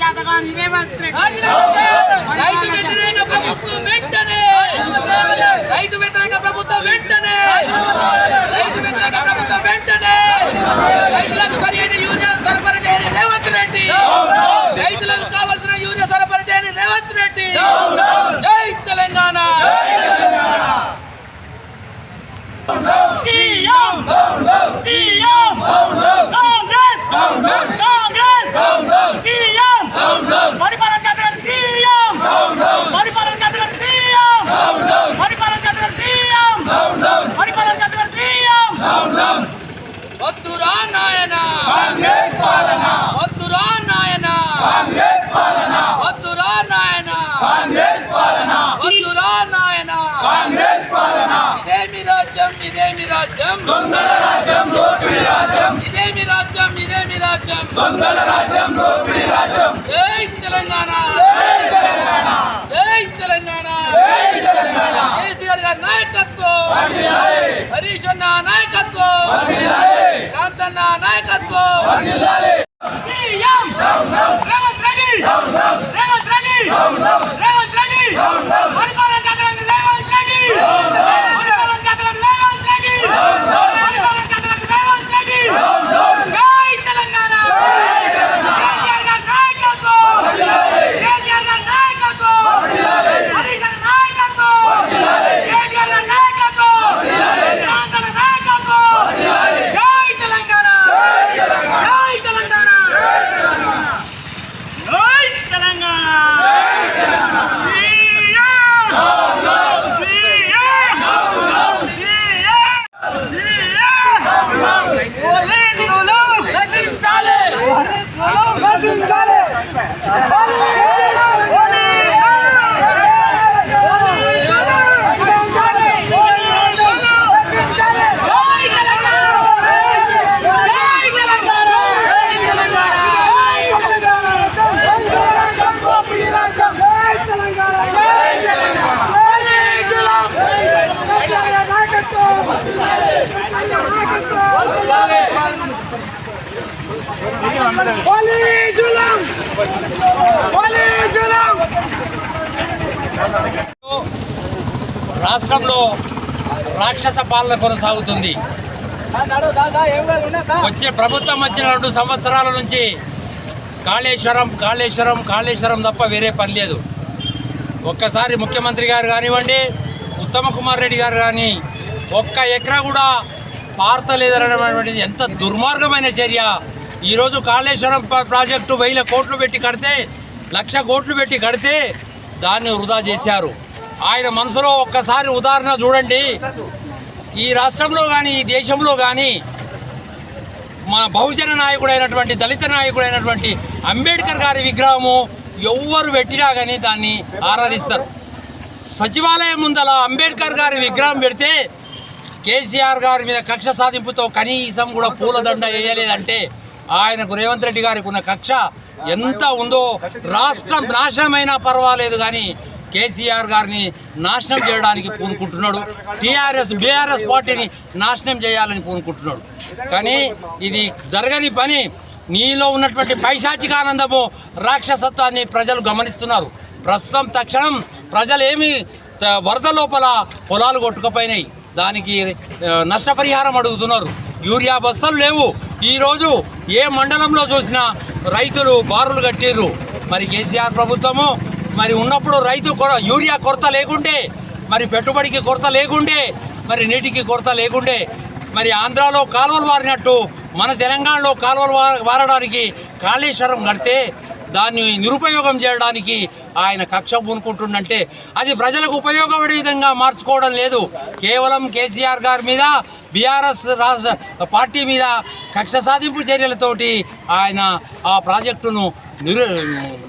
చేతగాని రేవంత్ రెడ్డి రైతు వ్యతిరేక ప్రభుత్వం వెంటనే! రైతు వ్యతిరేక ప్రభుత్వం వెంటనే! రైతు వ్యతిరేక ప్రభుత్వం వెంటనే! రైతులకు సరైన యూరియా సరఫరా చేయని రేవంత్ రెడ్డి! రైతులకు కావాల్సిన యూరియా సరఫరా చేయని రేవంత్ రెడ్డి! జై తెలంగాణ! కాంగ్రెస్ పాలన. ఇదేమి రాజ్యం ఇదేమి రాజ్యం? దొంగల రాజ్యం దోపిడీ రాజ్యం. ఇదేమి రాజ్యం ఇదేమి రాజ్యం? దొంగల రాజ్యం దోపిడీ రాజ్యం. జై తెలంగాణ. జై తెలంగాణ. జై తెలంగాణ. జై తెలంగాణ. కేసీఆర్ గారి నాయకత్వం. హరీష్ అన్న నాయకత్వం. క్రాంతన్న నాయకత్వం. రేవంత్ రెడ్డి. రేవంత్ రెడ్డి రేవంత్ రెడ్డి పరిపాలన చేతగాని రేవంత్ రెడ్డి పరిపాలన చేతగాని రేవంత్ రెడ్డి పరిపాలన చేతగాని రేవంత్ రెడ్డి జై తెలంగాణ కేసీఆర్ గారి నాయకత్వం కేసీఆర్ గారి నాయకత్వం హరీష్ గారి నాయకత్వం కేటీఆర్ గారి నాయకత్వం క్రాంతన నాయకత్వం జై తెలంగాణ జై తెలంగాణ జై తెలంగాణ రాష్ట్రంలో రాక్షస పాలన కొనసాగుతుంది. వచ్చే ప్రభుత్వం వచ్చిన రెండు సంవత్సరాల నుంచి కాళేశ్వరం కాళేశ్వరం కాళేశ్వరం తప్ప వేరే పని లేదు. ఒక్కసారి ముఖ్యమంత్రి గారు కానివ్వండి ఉత్తమ కుమార్ రెడ్డి గారు కానీ ఒక్క ఎకరా కూడా పారతలేదనటువంటిది ఎంత దుర్మార్గమైన చర్య. ఈరోజు కాళేశ్వరం ప్రాజెక్టు వెయ్యి కోట్లు పెట్టి కడితే లక్ష కోట్లు పెట్టి కడితే దాన్ని వృధా చేశారు. ఆయన మనసులో ఒక్కసారి ఉదాహరణ చూడండి. ఈ రాష్ట్రంలో కానీ ఈ దేశంలో కానీ మా బహుజన నాయకుడైనటువంటి దళిత నాయకుడైనటువంటి అంబేద్కర్ గారి విగ్రహము ఎవ్వరు పెట్టినా కానీ దాన్ని ఆరాధిస్తారు. సచివాలయం ముందల అంబేద్కర్ గారి విగ్రహం పెడితే కేసీఆర్ గారి మీద కక్ష సాధింపుతో కనీసం కూడా పూలదండ వేయలేదంటే ఆయనకు రేవంత్ రెడ్డి గారికి ఉన్న కక్ష ఎంత ఉందో రాష్ట్రం నాశనమైనా పర్వాలేదు కానీ కేసీఆర్ గారిని నాశనం చేయడానికి పూనుకుంటున్నాడు. టీఆర్ఎస్ బీఆర్ఎస్ పార్టీని నాశనం చేయాలని పూనుకుంటున్నాడు. కానీ ఇది జరగని పని. నీలో ఉన్నటువంటి పైశాచిక ఆనందము రాక్షసత్వాన్ని ప్రజలు గమనిస్తున్నారు. ప్రస్తుతం తక్షణం ప్రజలు ఏమి వరద లోపల పొలాలు కొట్టుకుపోయినాయి. దానికి నష్టపరిహారం అడుగుతున్నారు. యూరియా బస్తాలు లేవు. ఈరోజు ఏ మండలంలో చూసినా రైతులు బారులు కట్టిర్రు. మరి కేసీఆర్ ప్రభుత్వము మరి ఉన్నప్పుడు రైతు కొర యూరియా కొరత లేకుండే మరి పెట్టుబడికి కొరత లేకుండే మరి నీటికి కొరత లేకుండే మరి ఆంధ్రాలో కాలువలు వారినట్టు మన తెలంగాణలో కాలువలు వారడానికి కాళేశ్వరం కడితే దాన్ని నిరుపయోగం చేయడానికి ఆయన కక్ష పూనుకుంటుండంటే అది ప్రజలకు ఉపయోగపడే విధంగా మార్చుకోవడం లేదు. కేవలం కేసీఆర్ గారి మీద బీఆర్ఎస్ రాష్ట్ర పార్టీ మీద కక్ష సాధింపు చర్యలతోటి ఆయన ఆ ప్రాజెక్టును నిరు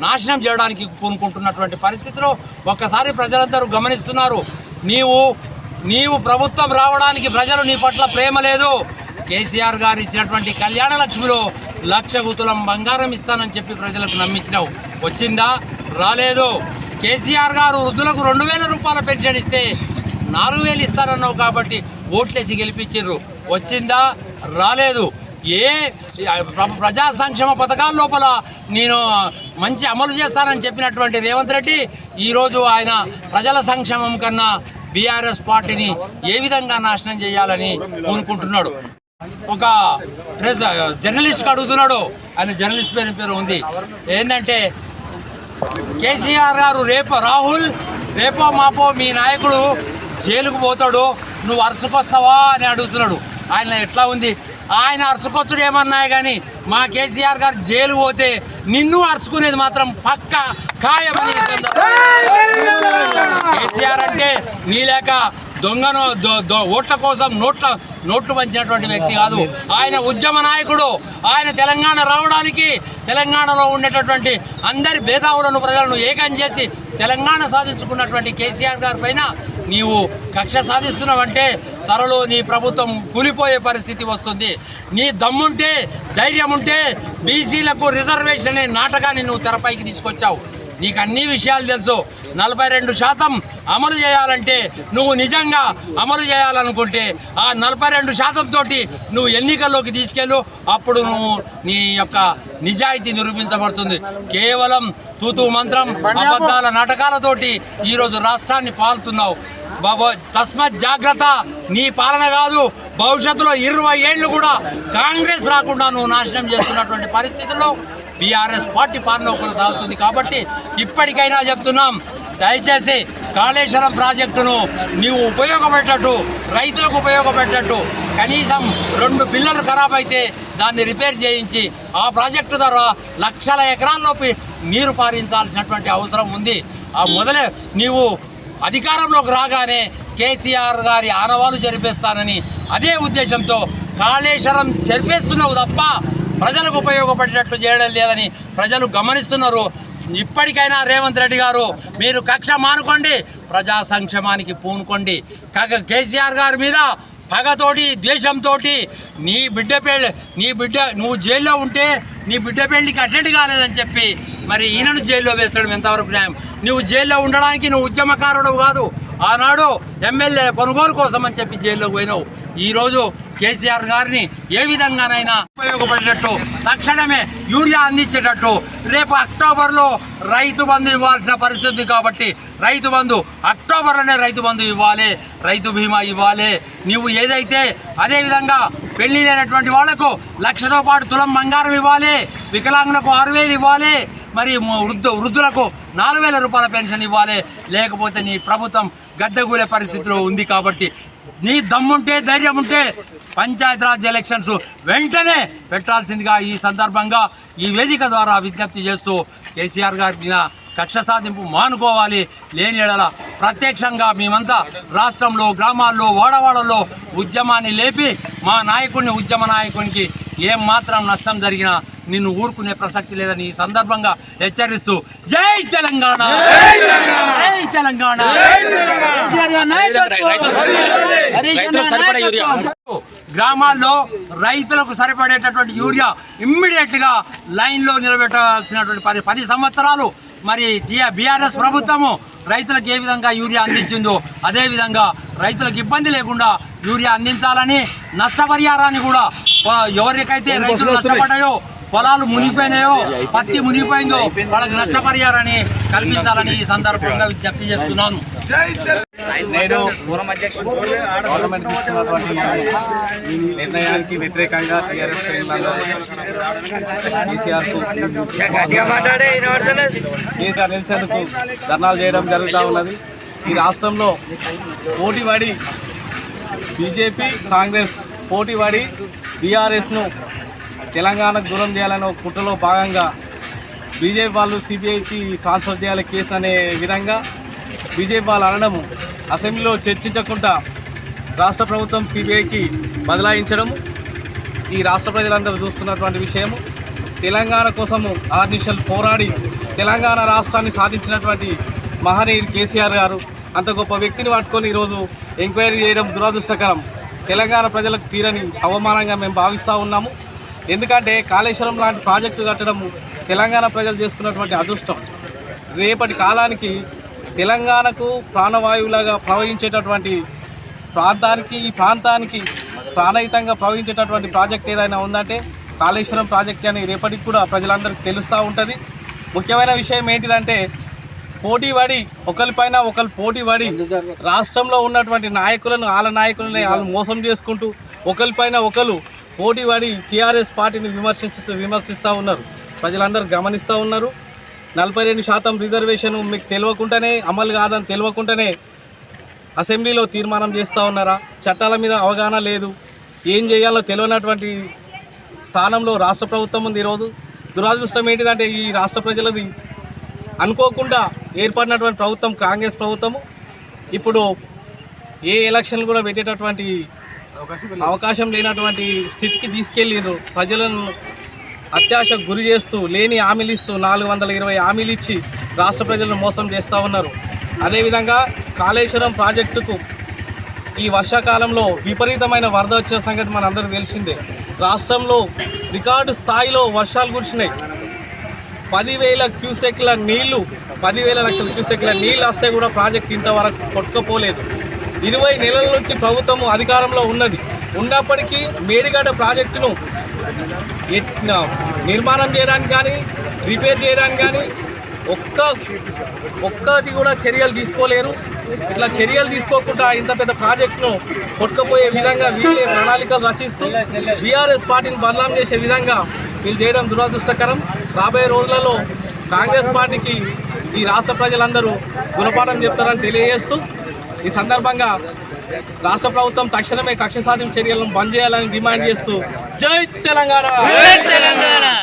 నాశనం చేయడానికి పూనుకుంటున్నటువంటి పరిస్థితిలో ఒక్కసారి ప్రజలందరూ గమనిస్తున్నారు. నీవు నీవు ప్రభుత్వం రావడానికి ప్రజలు నీ పట్ల ప్రేమ లేదు. కేసీఆర్ గారు ఇచ్చినటువంటి కళ్యాణ లక్ష్మిలో లక్ష గుతులం బంగారం ఇస్తానని చెప్పి ప్రజలకు నమ్మించినావు. వచ్చిందా? రాలేదు. కేసీఆర్ గారు వృద్ధులకు రెండు వేల రూపాయల పెన్షన్ ఇస్తే నాలుగు వేలు ఇస్తానన్నావు కాబట్టి ఓట్లేసి గెలిపించారు వచ్చిందా? రాలేదు. ఏ ప్ర- ప్రజా సంక్షేమ పథకాల లోపల నేను మంచి అమలు చేస్తానని చెప్పినటువంటి రేవంత్ రెడ్డి ఈరోజు ఆయన ప్రజల సంక్షేమం కన్నా బీఆర్ఎస్ పార్టీని ఏ విధంగా నాశనం చేయాలని కోనుకుంటున్నాడు ఒక ప్రెస్ జర్నలిస్ట్ అడుగుతున్నాడు. ఆయన జర్నలిస్ట్ పేరు పేరు ఉంది. ఏంటంటే కేసీఆర్ గారు రేపు రాహుల్ రేపో మాపో మీ నాయకుడు జైలుకు పోతాడు. నువ్వు అరుసుకొస్తావా అని అడుగుతున్నాడు. ఆయన ఎట్లా ఉంది? ఆయన అరుసుకొచ్చుడు ఏమన్నాయి కానీ మా కేసీఆర్ గారు జైలు పోతే నిన్ను అరుచుకునేది మాత్రం పక్క ఖాయమని కేసీఆర్ అంటే నీలేక దొంగను దొ- దొ- ఓట్ల కోసం నోట్ల నోట్లు పంచినటువంటి వ్యక్తి కాదు. ఆయన ఉద్యమ నాయకుడు. ఆయన తెలంగాణ రావడానికి తెలంగాణలో ఉండేటటువంటి అందరి భేదావులను ప్రజలను ఏకం చేసి తెలంగాణ సాధించుకున్నటువంటి కేసీఆర్ గారి పైన నీవు కక్ష సాధిస్తున్నావంటే త్వరలో నీ ప్రభుత్వం కూలిపోయే పరిస్థితి వస్తుంది. నీ దమ్ముంటే ధైర్యం ఉంటే బీసీలకు రిజర్వేషన్ అనే నాటకాన్ని నువ్వు తెరపైకి తీసుకొచ్చావు. నీకు అన్ని విషయాలు తెలుసు. నలభై రెండు శాతం అమలు చేయాలంటే నువ్వు నిజంగా అమలు చేయాలనుకుంటే ఆ నలభై రెండు శాతం తోటి నువ్వు ఎన్నికల్లోకి తీసుకెళ్ళు. అప్పుడు నువ్వు నీ యొక్క నిజాయితీ నిరూపించబడుతుంది. కేవలం తూతూ మంత్రం అబద్ధాల నాటకాలతోటి ఈరోజు రాష్ట్రాన్ని పాలుతున్నావు. తస్మత్ జాగ్రత్త. నీ పాలన కాదు భవిష్యత్తులో ఇరవై ఏళ్ళు కూడా కాంగ్రెస్ రాకుండా నువ్వు నాశనం చేస్తున్నటువంటి పరిస్థితుల్లో బీఆర్ఎస్ పార్టీ పాలన కొనసాగుతుంది. కాబట్టి ఇప్పటికైనా చెప్తున్నాం దయచేసి కాళేశ్వరం ప్రాజెక్టును నీవు ఉపయోగపెట్టట్టు రైతులకు ఉపయోగపెట్టట్టు కనీసం రెండు పిల్లలు ఖరాబ్ అయితే దాన్ని రిపేర్ చేయించి ఆ ప్రాజెక్టు ద్వారా లక్షల ఎకరాల్లోపు నీరు పారించాల్సినటువంటి అవసరం ఉంది. ఆ మొదలే నీవు అధికారంలోకి రాగానే కేసీఆర్ గారి ఆనవాలు జరిపేస్తానని అదే ఉద్దేశంతో కాళేశ్వరం జరిపేస్తున్నావు తప్ప ప్రజలకు ఉపయోగపడేటట్లు చేయడం లేదని ప్రజలు గమనిస్తున్నారు. ఇప్పటికైనా రేవంత్ రెడ్డి గారు మీరు కక్ష మానుకోండి ప్రజా సంక్షేమానికి పూనుకోండి. కాక కేసీఆర్ గారి మీద పగతోటి ద్వేషంతో నీ బిడ్డ పెళ్ళి నీ బిడ్డ నువ్వు జైల్లో ఉంటే నీ బిడ్డ పెళ్ళికి అటెండ్ కాలేదని చెప్పి మరి ఈయనను జైల్లో వేస్తాడు ఎంతవరకు న్యాయం? నువ్వు జైల్లో ఉండడానికి నువ్వు ఉద్యమకారుడు కాదు. ఆనాడు ఎమ్మెల్యే కొనుగోలు కోసం అని చెప్పి జైల్లోకి పోయినావు. ఈరోజు కేసీఆర్ గారిని ఏ విధంగానైనా ఉపయోగపడేటట్టు తక్షణమే యూరియా అందించేటట్టు రేపు అక్టోబర్లో రైతు బంధు ఇవ్వాల్సిన పరిస్థితి కాబట్టి రైతు బంధు అక్టోబర్లోనే రైతు బంధు ఇవ్వాలి రైతు బీమా ఇవ్వాలి. నీవు ఏదైతే అదేవిధంగా పెళ్ళి లేనటువంటి వాళ్ళకు లక్షతో పాటు తులం బంగారం ఇవ్వాలి వికలాంగులకు ఆరు వేలు ఇవ్వాలి మరి వృద్ధు వృద్ధులకు నాలుగు వేల రూపాయల పెన్షన్ ఇవ్వాలి. లేకపోతే నీ ప్రభుత్వం గద్దెగూలే పరిస్థితిలో ఉంది కాబట్టి నీ దమ్ముంటే ధైర్యం ఉంటే పంచాయతీరాజ్ ఎలక్షన్స్ వెంటనే పెట్టాల్సిందిగా ఈ సందర్భంగా ఈ వేదిక ద్వారా విజ్ఞప్తి చేస్తూ కేసీఆర్ గారి మీద కక్ష సాధింపు మానుకోవాలి. లేని ఎడల ప్రత్యక్షంగా మేమంతా రాష్ట్రంలో గ్రామాల్లో వాడవాడల్లో ఉద్యమాన్ని లేపి మా నాయకుడిని ఉద్యమ నాయకునికి ఏం మాత్రం నష్టం జరిగినా నిన్ను ఊరుకునే ప్రసక్తి లేదని ఈ సందర్భంగా హెచ్చరిస్తూ జై తెలంగాణ. జై తెలంగాణ. గ్రామాల్లో రైతులకు సరిపడేటటువంటి యూరియా ఇమ్మీడియట్గా లైన్లో నిలబెట్టాల్సినటువంటి పది పది సంవత్సరాలు మరి బీఆర్ఎస్ ప్రభుత్వము రైతులకు ఏ విధంగా యూరియా అందించిందో అదే విధంగా రైతులకు ఇబ్బంది లేకుండా యూరియా అందించాలని నష్టపరిహారాన్ని కూడా ఎవరికైతే రైతులు నష్టపడ్డాయో పొలాలు మునిగిపోయినాయో పత్తి మునిగిపోయిందో వాళ్ళకి నష్టపరిహారాన్ని కల్పించాలని ఈ సందర్భంగా విజ్ఞప్తి చేస్తున్నాను. నేను గవర్నమెంట్ తీసుకున్నటువంటి ఈ నిర్ణయానికి వ్యతిరేకంగా టీఆర్ఎస్ శ్రేణులలో కేసీఆర్ కేసీఆర్ నిలిచేందుకు ధర్నాలు చేయడం జరుగుతూ ఉన్నది. ఈ రాష్ట్రంలో పోటీ పడి బీజేపీ కాంగ్రెస్ పోటీ పడి బీఆర్ఎస్ను తెలంగాణకు దూరం చేయాలనే కుట్రలో భాగంగా బీజేపీ వాళ్ళు సిబిఐకి ట్రాన్స్ఫర్ చేయాలి కేసు అనే విధంగా బీజేపీ వాళ్ళు అనడము అసెంబ్లీలో చర్చించకుండా రాష్ట్ర ప్రభుత్వం సిబిఐకి బదలాయించడము ఈ రాష్ట్ర ప్రజలందరూ చూస్తున్నటువంటి విషయము. తెలంగాణ కోసము ఆర్నిషలు పోరాడి తెలంగాణ రాష్ట్రాన్ని సాధించినటువంటి మహనీయుడు కేసీఆర్ గారు అంత గొప్ప వ్యక్తిని పట్టుకొని ఈరోజు ఎంక్వైరీ చేయడం దురదృష్టకరం. తెలంగాణ ప్రజలకు తీరని అవమానంగా మేము భావిస్తూ ఉన్నాము. ఎందుకంటే కాళేశ్వరం లాంటి ప్రాజెక్టు కట్టడము తెలంగాణ ప్రజలు చేసుకున్నటువంటి అదృష్టం. రేపటి కాలానికి తెలంగాణకు ప్రాణవాయువులాగా ప్రవహించేటటువంటి ప్రాంతానికి ఈ ప్రాంతానికి ప్రాణహితంగా ప్రవహించేటటువంటి ప్రాజెక్ట్ ఏదైనా ఉందంటే కాళేశ్వరం ప్రాజెక్ట్ అని రేపటికి కూడా ప్రజలందరికీ తెలుస్తూ ఉంటుంది. ముఖ్యమైన విషయం ఏంటిదంటే పోటీ పడి ఒకరిపైన ఒకరు పోటీ పడి రాష్ట్రంలో ఉన్నటువంటి నాయకులను వాళ్ళ నాయకులని వాళ్ళు మోసం చేసుకుంటూ ఒకరిపైన ఒకరు పోటీ పడి టీఆర్ఎస్ పార్టీని విమర్శించు విమర్శిస్తూ ఉన్నారు. ప్రజలందరూ గమనిస్తూ ఉన్నారు. నలభై రెండు శాతం రిజర్వేషన్ మీకు తెలియకుండానే అమలు కాదని తెలియకుండానే అసెంబ్లీలో తీర్మానం చేస్తూ ఉన్నారా? చట్టాల మీద అవగాహన లేదు. ఏం చేయాలో తెలియనటువంటి స్థానంలో రాష్ట్ర ప్రభుత్వం ఉంది ఈరోజు. దురాదృష్టం ఏంటిదంటే ఈ రాష్ట్ర ప్రజలది అనుకోకుండా ఏర్పడినటువంటి ప్రభుత్వం కాంగ్రెస్ ప్రభుత్వము. ఇప్పుడు ఏ ఎలక్షన్ కూడా పెట్టేటటువంటి అవకాశం లేనటువంటి స్థితికి తీసుకెళ్ళిండ్రు ప్రజలను అత్యాశకు గురి చేస్తూ లేని హామీలు ఇస్తూ నాలుగు వందల ఇరవై హామీలు ఇచ్చి రాష్ట్ర ప్రజలను మోసం చేస్తూ ఉన్నారు. అదేవిధంగా కాళేశ్వరం ప్రాజెక్టుకు ఈ వర్షాకాలంలో విపరీతమైన వరద వచ్చిన సంగతి మనందరికీ తెలిసిందే. రాష్ట్రంలో రికార్డు స్థాయిలో వర్షాలు కురిసినాయి. పదివేల క్యూసెక్ల నీళ్ళు పదివేల లక్షల క్యూసెక్ల నీళ్ళు వస్తే కూడా ప్రాజెక్ట్ ఇంతవరకు కొట్టుకపోలేదు. ఇరవై నెలల నుంచి ప్రభుత్వం అధికారంలో ఉన్నది. ఉన్నప్పటికీ మేడిగడ్డ ప్రాజెక్టును నిర్మాణం చేయడానికి కానీ రిపేర్ చేయడానికి కానీ ఒక్క ఒక్కటి కూడా చర్యలు తీసుకోలేరు. ఇట్లా చర్యలు తీసుకోకుండా ఇంత పెద్ద ప్రాజెక్టును కొట్టుకుపోయే విధంగా వీళ్ళే ప్రణాళికలు రచిస్తూ బీఆర్ఎస్ పార్టీని బదనాం చేసే విధంగా వీళ్ళు చేయడం దురదృష్టకరం. రాబోయే రోజులలో కాంగ్రెస్ పార్టీకి ఈ రాష్ట్ర ప్రజలందరూ గుణపాఠం చెప్తారని తెలియజేస్తూ ఈ సందర్భంగా రాష్ట్ర ప్రభుత్వం తక్షణమే కక్ష సాధింపు చర్యలను బంద్ చేయాలని డిమాండ్ చేస్తూ జై తెలంగాణ.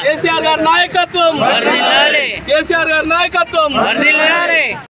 కేసీఆర్ గారి నాయకత్వం. కేసీఆర్ గారి నాయకత్వం.